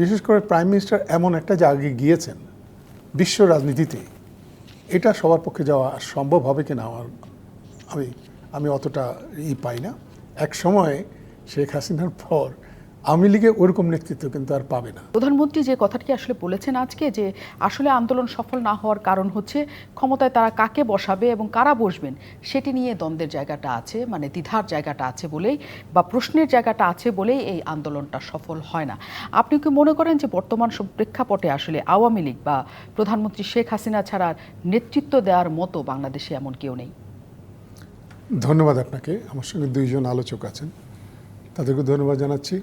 বিশেষ করে prime minister এমন একটা জায়গায় গিয়েছেন বিশ্ব রাজনীতিতে, এটা সবার পক্ষে যাওয়া সম্ভব হবে কি না আমার, আমি আমি অতটা ই পাই না। এক সময় শেখ হাসিনার পর আওয়ামী লীগে ওরকম নেতৃত্ব কিন্তু আর পাবে না। প্রধানমন্ত্রী যে কথাটি আসলে বলেছেন আজকে যে আসলে আন্দোলন সফল না হওয়ার কারণ হচ্ছে ক্ষমতায় তারা কাকে বসাবে এবং কারা বসবেন সেটি নিয়ে দ্বন্দ্বের জায়গাটা আছে মানে দ্বিধার জায়গাটা আছে বলেই বা প্রশ্নের জায়গাটা আছে বলেই এই আন্দোলনটা সফল হয় না। আপনি কি মনে করেন যে বর্তমান সব প্রেক্ষাপটে আসলে আওয়ামী লীগ বা প্রধানমন্ত্রী শেখ হাসিনা ছাড়া নেতৃত্ব দেওয়ার মতো বাংলাদেশে এমন কেউ নেই? ধন্যবাদ আপনাকে। আমার সঙ্গে দুইজন আলোচক আছেন। তাদেরকে ধন্যবাদ জানাচ্ছি।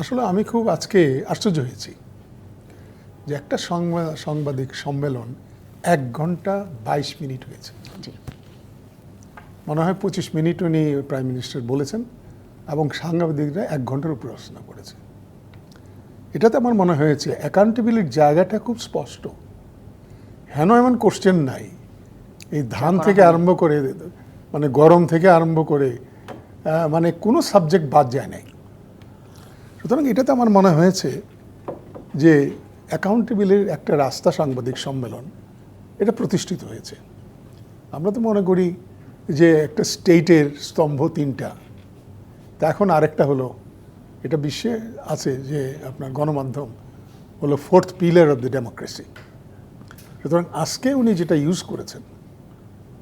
আসলে আমি খুব আজকে আশ্চর্য হয়েছি যে একটা সংবাদ সাংবাদিক সম্মেলন এক ঘণ্টা বাইশ মিনিট হয়েছে। জি। মনে হয় পঁচিশ মিনিট উনি প্রাইম মিনিস্টার বলেছেন এবং সাংবাদিকরা এক ঘণ্টার উপর আলোচনা করেছে। এটাতে আমার মনে হয়েছে অ্যাকাউন্টেবিলিটির জায়গাটা খুব স্পষ্ট। হেন এমন কোশ্চেন নাই। এই ধান থেকে আরম্ভ করে মানে গরম থেকে আরম্ভ করে মানে কোনো সাবজেক্ট বাদ যায় নাই। সুতরাং এটাতে আমার মনে হয়েছে যে অ্যাকাউন্টেবিলের একটা রাস্তা সাংবাদিক সম্মেলন, এটা প্রতিষ্ঠিত হয়েছে। আমরা তো মনে করি যে একটা স্টেটের স্তম্ভ তিনটা। তা এখন আরেকটা হলো, এটা বিশ্বে আছে যে আপনার গণমাধ্যম হলো fourth pillar of the democracy. সুতরাং আজকে উনি যেটা ইউজ করেছেন,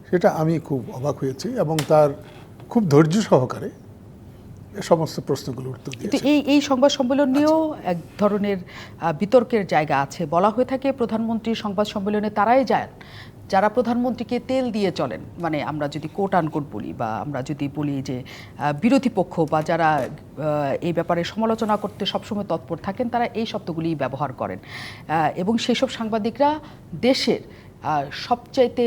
সেটা আমি খুব অবাক হয়েছি এবং তার খুব ধৈর্য সহকারে সমস্ত প্রশ্নগুলো উত্তর কিন্তু দিয়েছে। এই এই সংবাদ সম্মেলন নিয়েও এক ধরনের বিতর্কের জায়গা আছে। বলা হয়ে থাকে প্রধানমন্ত্রী সংবাদ সম্মেলনে তারাই যান যারা প্রধানমন্ত্রীকে তেল দিয়ে চলেন। মানে আমরা যদি কোট আনকোট বলি বা আমরা যদি বলি যে বিরোধী পক্ষ বা যারা এই ব্যাপারে সমালোচনা করতে সবসময় তৎপর থাকেন তারা এই শব্দগুলি ব্যবহার করেন। এবং সেসব সাংবাদিকরা দেশের সবচাইতে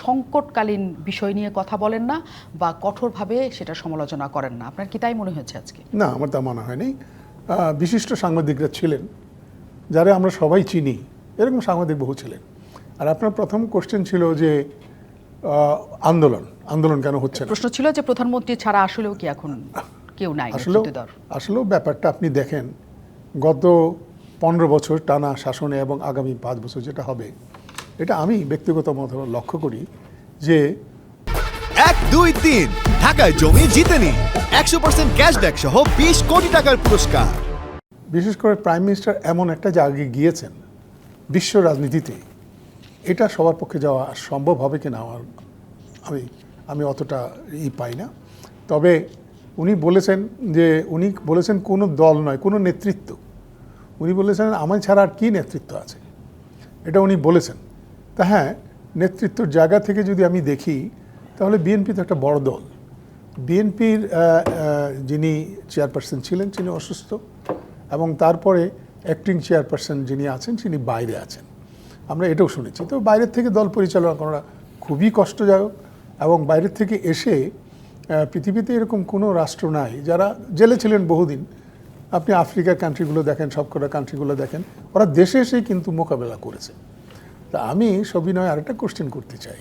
সংকটকালীন বিষয় নিয়ে কথা বলেন না বা কঠোরভাবে সেটা সমালোচনা করেন না। আপনার কি তাই মনে হয়েছে আজকে? না আমার তা মনে হয়নি। বিশিষ্ট সাংবাদিকরা ছিলেন যারা আমরা সবাই চিনি এরকম সাংবাদিক বহু ছিলেন। আর আপনার প্রথম কোশ্চেন ছিল যে আন্দোলন আন্দোলন কেন হচ্ছে না? প্রশ্ন ছিল যে প্রধানমন্ত্রী ছাড়া আসলেও কি এখন কেউ নাই আসলেও আসলেও ব্যাপারটা আপনি দেখেন গত পনেরো বছর টানা শাসনে এবং আগামী পাঁচ বছর যেটা হবে এটা আমি ব্যক্তিগত মত লক্ষ্য করি যে এক দুই তিন। ঢাকায় জমি জিতে নিন একশো পার্সেন্ট ক্যাশব্যাক সহ বিশ কোটি টাকার পুরস্কার। বিশেষ করে প্রাইম মিনিস্টার এমন একটা জায়গায় গিয়েছেন বিশ্ব রাজনীতিতে। এটা সবার পক্ষে যাওয়া সম্ভব হবে কিনা আমার আমি আমি অতটা ই পাই না। তবে উনি বলেছেন যে উনি বলেছেন কোনো দল নয় কোনো নেতৃত্ব। উনি বলেছেন আমার ছাড়া আর কী নেতৃত্ব আছে? এটা উনি বলেছেন। তা হ্যাঁ নেতৃত্বর জায়গা থেকে যদি আমি দেখি, তাহলে বিএনপি তো একটা বড় দল। বিএনপির যিনি চেয়ারপারসন ছিলেন, তিনি অসুস্থ এবং তারপরে অ্যাক্টিং চেয়ারপারসন যিনি আছেন, তিনি বাইরে আছেন। আমরা এটাও শুনেছি। তো বাইরের থেকে দল পরিচালনা করা খুবই কষ্টদায়ক এবং বাইরের থেকে এসে পৃথিবীতে এরকম কোনো রাষ্ট্র নাই। যারা জেলে ছিলেন বহুদিন, আপনি আফ্রিকার কান্ট্রিগুলো দেখেন, সবকটা কান্ট্রিগুলো দেখেন, ওরা দেশে এসেই কিন্তু মোকাবেলা করেছে। তা আমি সবিনয় আরেকটা কোশ্চেন করতে চাই।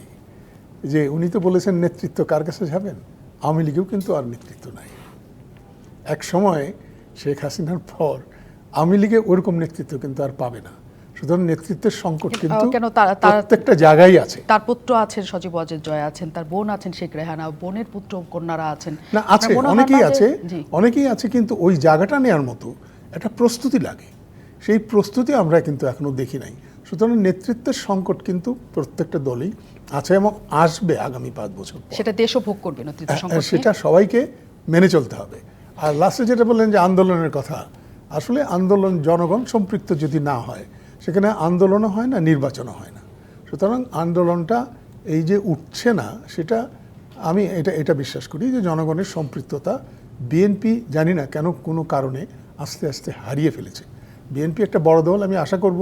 যে উনি তো বলেছেন নেতৃত্ব কার কাছে যাবেন? আওয়ামী লীগেও কিন্তু আর নেতৃত্ব নাই। এক সময় শেখ হাসিনার পর আওয়ামী লীগে ওরকম নেতৃত্ব কিন্তু আর পাবে না। সুতরাং নেতৃত্বের সংকট কিন্তু কেন প্রত্যেকটা জায়গায় আছে। তার পুত্র আছেন সজীব অজয় জয় আছেন তার বোন আছেন শেখ রেহানা বোনের পুত্র কন্যারা আছেন। না আছে অনেকেই আছে অনেকেই আছে কিন্তু ওই জায়গাটা নেওয়ার মতো একটা প্রস্তুতি লাগে। সেই প্রস্তুতি আমরা কিন্তু এখনও দেখি নাই। সুতরাং নেতৃত্বের সংকট কিন্তু প্রত্যেকটা দলেই আছে এবং আসবে আগামী পাঁচ বছর। সেটা দেশও ভোগ করবে হ্যাঁ। সেটা সবাইকে মেনে চলতে হবে আর লাস্টে যেটা বললেন যে আন্দোলনের কথা আসলে আন্দোলন জনগণ সম্পৃক্ত যদি না হয় সেখানে আন্দোলনও হয় না নির্বাচনও হয় না সুতরাং আন্দোলনটা এই যে উঠছে না সেটা আমি এটা এটা বিশ্বাস করি যে জনগণের সম্পৃক্ততা বিএনপি জানি না কেন কোনো কারণে আস্তে আস্তে হারিয়ে ফেলেছে বিএনপি একটা বড় দল আমি আশা করব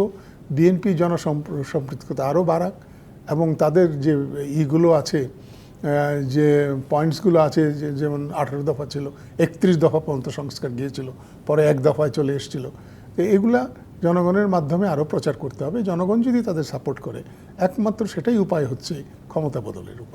বিএনপি জনসম্পৃক্ততা আরও বাড়াক এবং তাদের যে ইগুলো আছে যে পয়েন্টসগুলো আছে যেমন আঠেরো দফা ছিল, একত্রিশ দফা পর্যন্ত সংস্কার গিয়েছিল, পরে এক দফায় চলে এসেছিল। তো এগুলা জনগণের মাধ্যমে আরও প্রচার করতে হবে। জনগণ যদি তাদের সাপোর্ট করে, একমাত্র সেটাই উপায় হচ্ছে ক্ষমতা বদলের উপায়